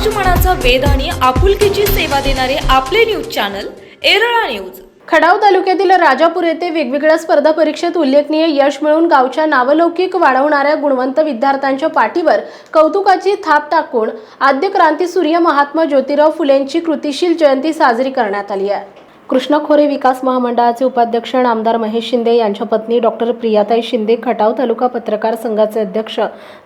समाजमनाचा वेध आणि आपुलकीची सेवा देणारे आपले न्यूज चॅनल एरळा न्यूज. खडाव तालुक्यातील राजापूर येथे वेगवेगळ्या स्पर्धा परीक्षेत उल्लेखनीय यश मिळवून गावच्या नावलौकिक वाढवणाऱ्या गुणवंत विद्यार्थ्यांच्या पाठीवर कौतुकाची थाप टाकून आद्य क्रांतीसूर्य महात्मा ज्योतिराव फुलेंची कृतिशील जयंती साजरी करण्यात आली आहे. कृष्ण खोरे विकास महामंडळाचे उपाध्यक्ष आमदार महेश शिंदे यांच्या पत्नी डॉक्टर प्रियाताई शिंदे खटाव तालुका पत्रकार संघाचे अध्यक्ष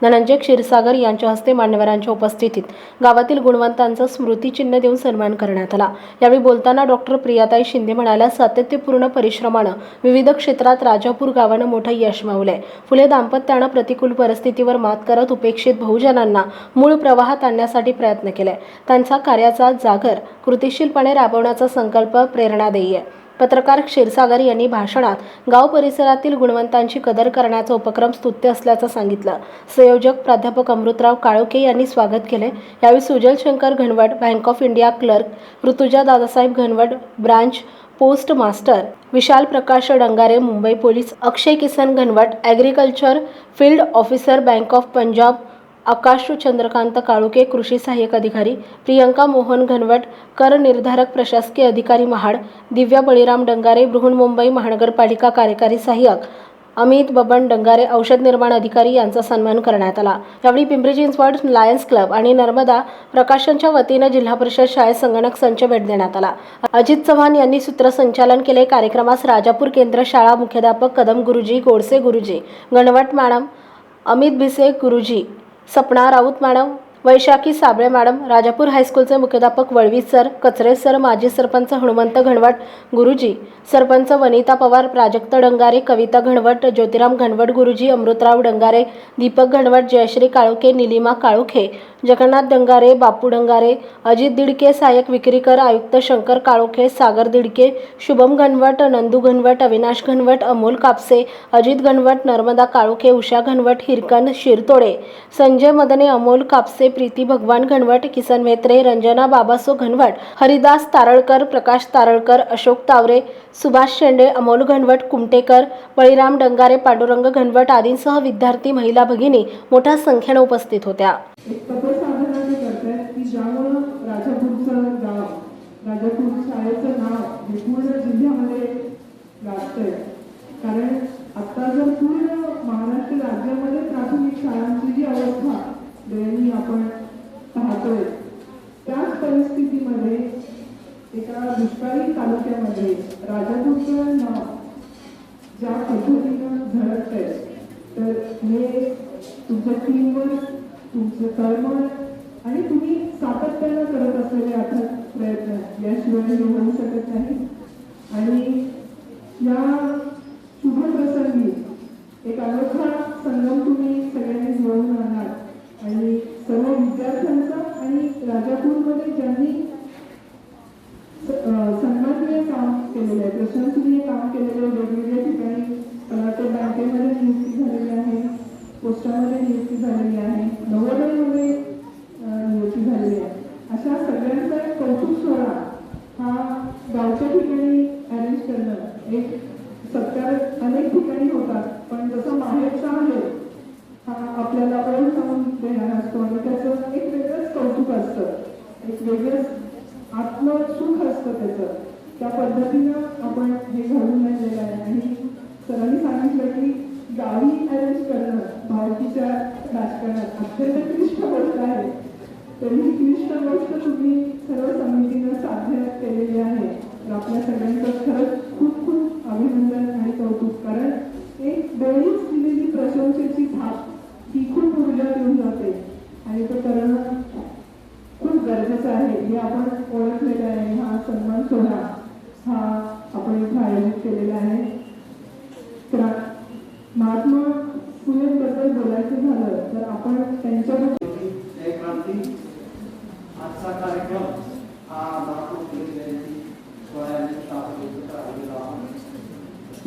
धनंजय क्षीरसागर यांच्या हस्ते मान्यवरांच्या उपस्थितीत गावातील गुणवंतांचा स्मृतिचिन्ह देऊन सन्मान करण्यात आला. यावेळी बोलताना डॉक्टर प्रियाताई शिंदे म्हणाल्या सातत्यपूर्ण परिश्रमानं विविध क्षेत्रात राजापूर गावानं मोठं यश मावलंय. फुले दाम्पत्यानं प्रतिकूल परिस्थितीवर मात करत उपेक्षित बहुजनांना मूळ प्रवाहात आणण्यासाठी प्रयत्न केलाय. त्यांचा कार्याचा जागर कृतिशीलपणे राबवण्याचा संकल्प प्रेरणादायी आहे. पत्रकार क्षीरसागर यांनी भाषणात गाव परिसरातील गुणवंतांची कदर करण्याचा उपक्रम स्तुत्य असल्याचं सांगितलं. संयोजक प्राध्यापक अमृतराव काळोके यांनी स्वागत केले यावेळी Sujal Shankar Ghanwat bank of India clerk Rutuja Dadasaheb Ghanwat branch post master Vishal Prakash Dangare Mumbai police Akshay Kisan Ghanwat agriculture field officer bank of Punjab Akash Chandrakant Kaluke कृषी सहाय्यक अधिकारी प्रियंका मोहन घनवट कर निर्धारक प्रशासकीय अधिकारी महाड दिव्या बळीराम डंगारे बृहन्मुंबई महानगरपालिका कार्यकारी सहाय्यक अमित बबन डंगारे औषध निर्माण अधिकारी यांचा सन्मान करण्यात आला. यावेळी पिंपरी चिंचवड लायन्स क्लब आणि नर्मदा प्रकाशनच्या वतीनं जिल्हा परिषद शाळेत संगणक संच भेट देण्यात आला. अजित चव्हाण यांनी सूत्रसंचालन केले. कार्यक्रमास राजापूर केंद्र शाळा मुख्याध्यापक कदम गुरुजी गोडसे गुरुजी गणवट मॅडम अमित भिसे गुरुजी सपना राऊत मॅडम. वैशाखी साबळे मॅडम राजापूर हायस्कूलचे मुख्याध्यापक वळवी सर कचरे सर माजी सरपंच हनुमंत घनवट गुरुजी सरपंच वनिता पवार प्राजक्त डंगारे कविता घनवट ज्योतिराम घनवट गुरुजी अमृतराव डंगारे दीपक घनवट जयश्री काळुखे निलिमा काळुखे जगन्नाथ डंगारे बापू डंगारे अजित दिडके सहाय्यक विक्रीकर आयुक्त शंकर काळोखे सागर दिडके शुभम घनवट नंदू घनवट अविनाश घनवट अमोल कापसे अजित घनवट नर्मदा काळोखे उषा घनवट हिरकन शिरतोडे संजय मदने अमोल कापसे प्रीती भगवान घनवट किसन म्हेत्रे रंजना बाबासो घनवट हरिदास तारळकर प्रकाश तारळकर अशोक तावरे सुभाष शेंडे अमोल घनवट कुमटेकर बळीराम डंगारे पांडुरंग घनवट आदींसह विद्यार्थी महिला भगिनी मोठ्या संख्येनं उपस्थित होत्या एक तपसाधना ते करतायत की ज्यामुळं राजापूरचं गाव राजापूर शाळेचं नाव हे पूर्ण जिल्ह्यामध्ये गाजतंय कारण आता जर पूर्ण महाराष्ट्र राज्यामध्ये प्राथमिक शाळांची जी अवस्था दयनीय आपण पाहतोय त्याच परिस्थितीमध्ये एका दुष्काळी तालुक्यामध्ये राजापूरचं नाव ज्या पद्धतीनं झळकतंय तर हे तुमच्या टीमवर तुमचं तळमळ आणि तुम्ही सातत्यानं करत असलेले अथक प्रयत्न याशिवाय हे होऊ शकत नाही. आणि या शुभ प्रसंगी एक अनोखा संगम तुम्ही सगळ्यांनी जुळवून आणणार आणि सर्व विद्यार्थ्यांचा आणि राजापूरमध्ये ज्यांनी स- सन्माननीय काम केलेलं आहे प्रशंसनीय काम केलेलं आहे वेगवेगळ्या पोस्टामध्ये नियुक्ती झालेली आहे नवोदयमध्ये अं, नियुक्ती झालेली आहे. अशा सगळ्यांचा एक कौतुक सोहळा हा गावच्या ठिकाणी अरेंज करणं एक सत्कार अनेक ठिकाणी होतात. पण जसं माहेरचा आहे हा आपल्याला ओळख सांगून देणार असतो आणि त्याचं एक वेगळंच कौतुक असतं. एक वेगळंच आत्मसुख असतं त्याचं. त्या पद्धतीनं आपण हे घडून आणलेलं आहे. आणि सरांनी सांगितलं की गावी अरेंज करणं भारतीच्या राजकारणात अत्यंत क्लिष्ट गोष्ट आहे. तरी ही क्लिष्ट गोष्ट तुम्ही सर्व समितीनं साध्य केलेली आहे. तर आपल्या सगळ्यांचं खरंच खूप खूप अभिनंदन आणि कौतुक. कारण एक वेळीच दिलेली प्रशंसेची थाप ही खूप ऊर्जा देऊन जाते. आणि तो करणं खूप गरजेचं आहे. हे आपण ओळखलेलं आहे. हा सन्मान सोहळा हा आपण इथं आयोजित केलेला आहे. महात्मा बोलायचं झालं तर आपण त्यांच्या क्रांती. आजचा कार्यक्रम हा महात्मा फुले जयंती सोहळ्याने स्थापनेचा आलेला आहे.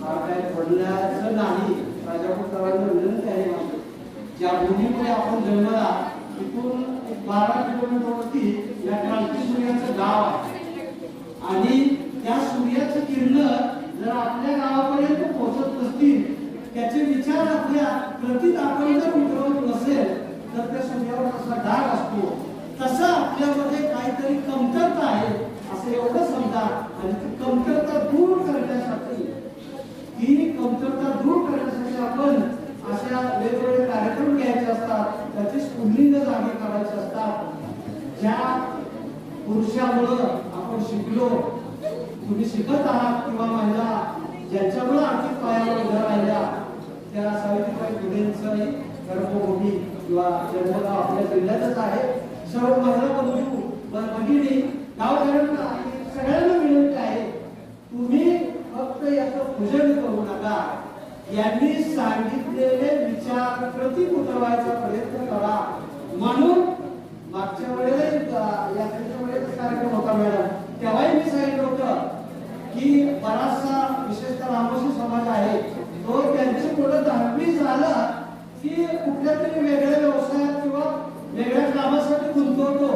हा काय घडल्याचं नाही राजापूरकरांना विनंती आहे माझी. ज्या भूमीमुळे आपण जन्मला तिथून एक बारा किलोमीटरवरती या क्रांती सूर्याचं गाव आहे. आणि त्या सूर्याचं किरण जर आपल्या गावापर्यंत पोहोचत नसतील त्याचे विचार आपल्या प्रतीत आपण जर उतरवत नसेल तर त्या सूर्यावर असा डाग असतो. तसा आपल्यामध्ये काहीतरी कमतरता आहे असं एवढं समजा आणि ती कमतरता दूर करण्यासाठी ही कमतरता दूर करण्यासाठी आपण अशा वेगवेगळे कार्यक्रम घ्यायचे असतात त्याची स्फुल्लिंग जागे करायचे असतात. ज्या पुरुषामुळं आपण शिकलो तुम्ही शिकत आहात किंवा महिला ज्यांच्यामुळे आर्थिक पायावर उभ्या राहिल्या त्या सावित्रीबाई फुलेंचाही गर्भभूमी किंवा जन्मगाव आपल्या जिल्ह्यातच आहे. सर्व महिला बंधू भगिनी गावकऱ्यांना सगळ्यांना विनंती आहे तुम्ही फक्त याचं पूजन करू नका. यांनी सांगितलेले विचार प्रतीक उतरवायचा प्रयत्न करा. म्हणून मागच्या वेळेस यात्रेच्या वेळेस कार्यक्रम होता मॅडम. तेव्हाही मी सांगितलं होतं की बराचसा विशेषतः रामोशी समाज आहे तो त्यांची पुढे दहावी झालं की कुठल्या तरी वेगळ्या व्यवसायात किंवा वेगळ्या कामासाठी गुंतवतो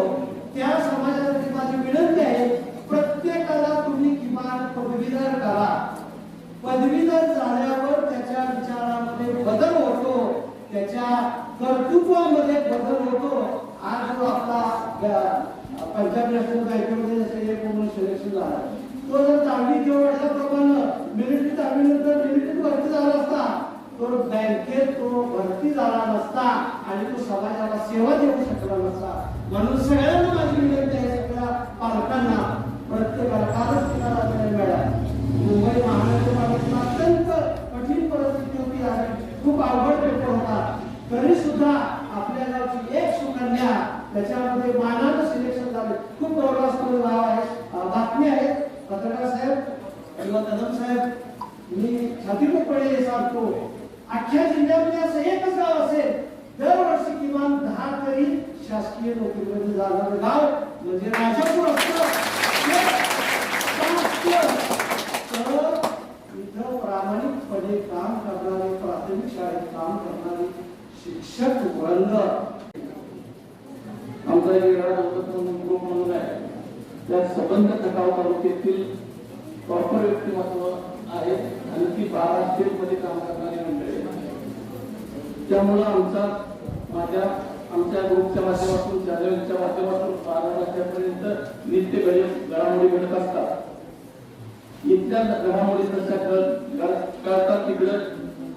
त्या समाजासाठी माझी विनंती आहे प्रत्येकाला तुम्ही किमान पदवीधर करा. पदवीधर झाल्यावर त्याच्या विचारामध्ये बदल होतो त्याच्या कर्तृत्वामध्ये बदल होतो. आज जो आपला पंजाब नॅशनल बँकेमध्ये जसं एक म्हणून सिलेक्शन झाला तो जर चांगली जेव्हा वडिलांप्रमाणे मिलिटरी चांगली नंतर मिलिटरी भरती झाला तो तर बँकेत तो भरती झाला नसता आणि तो समाजाला सेवा देऊ शकला नसता. म्हणून सगळ्यांना माझी विनंती आहे सगळ्या पालकांना प्रत्येकाला कालच तुम्हाला नाही मिळाला. मुंबई महानगरपालिकेला अत्यंत कठीण परिस्थिती होती आणि खूप अवघड पेपर होता. तरी सुद्धा आपल्या गावची एक सुकन्या त्याच्यामध्ये मानानं सिलेक्शन झाले. खूप गौरवास्पद नाव आहे. बातमी आहे. पत्रकार साहेब किंवा कदम साहेब मी छातीपणे सांगतो. अख्ख्या जिल्ह्यामध्ये असं एकच गाव असेल दरवर्षी किमान दहा तरी शासकीय नोकरीमध्ये जाणारं गाव म्हणजे राजापूर असतं. तर इथं प्रामाणिकपणे काम करणारे प्राथमिक शाळेत काम करणारे शिक्षक वर्ग. आमचा एक म्हणून आहे. त्या संबंध खटाव तालुक्यातील प्रॉपर व्यक्तिमत्व आहे. आणि ती बारा स्टेटमध्ये काम करणारी त्यामुळं आमचा माझ्या आमच्या ग्रुपच्या माध्यमातून चॅनलच्या माध्यमातून बारा वाजल्यापर्यंत नित्य घडी घडामोडी घडत असतात. इथल्या घडामोडी तशा कळतात तिकडं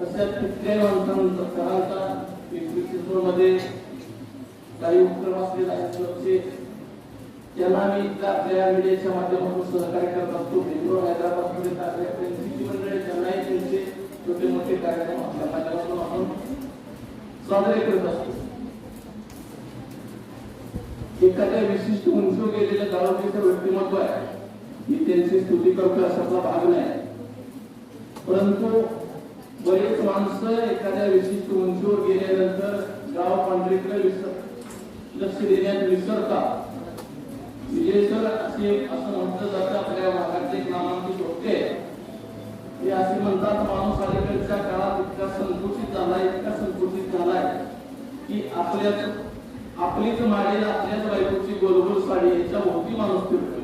तशा तिथल्या माणसांचा सरांचा मध्ये काही उपक्रम असलेले आहेत लक्षे. त्यांना आम्ही इथल्या आपल्या मीडियाच्या माध्यमातून सहकार्य करत असतो. बेंगलोर हैदराबादमध्ये त्यांची मंडळी त्यांनाही त्यांचे छोटे मोठे कार्यक्रम आपल्या माध्यमातून आपण साजरे करत असतो. एखाद्या विशिष्ट उंच गेलेल्या गावाचं व्यक्तिमत्व आहे. ही त्यांची स्तुती करतो अशातला भाग नाही. परंतु बरेच माणसं एखाद्या विशिष्ट उंचीवर गेल्यानंतर गाव पांढरीकडे लक्ष देण्यात विसरतात. विजय सर असे असं म्हटलं जातं आपल्या भागात. ते असे म्हणतात माणूस अलीकडच्या काळात इतका संकुचित झालाय इतका संकुचित झालाय की आपल्याच आपलीच मागेल आपल्याच बायकोची गोलगोल साडी याच्या भोवती माणूस फिरतो.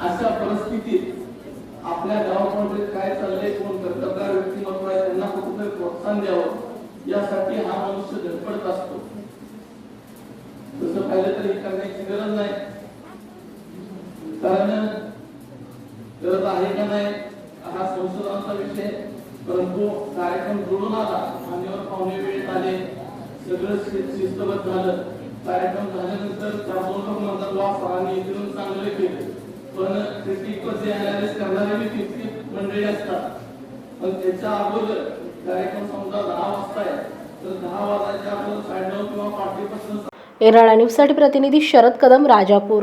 अशा परिस्थितीत आपल्या गावामध्ये काय चाललंय कोण कर्तबगार व्यक्तिमत्व आहे त्यांना कुठेतरी प्रोत्साहन द्यावं यासाठी हा मनुष्य धडपडत असतो. तसं पाहिलं तर करण्याची गरज नाही. कारण गरज आहे का नाही? हा संशोधनाचा विषय. परंतु कार्यक्रम जुळून आला. मान्यवर पाहुणे वेळेत आले. सगळं शिस्तबद्ध झालं. कार्यक्रम झाल्यानंतर चार दोन लोक म्हणतात वा सरांनी इकडून चांगले केले. पण क्रिटिकमध्ये अनालिस करणारे बी तितकी मंडळी असतात. पण त्याच्या अगोदर कार्यक्रम समजा दहा वाजता आहे. तर दहा वाजायच्या अगोदर साडेनऊ किंवा पाठीपासून एराळा न्यूजसाठी प्रतिनिधी शरद कदम राजापूर.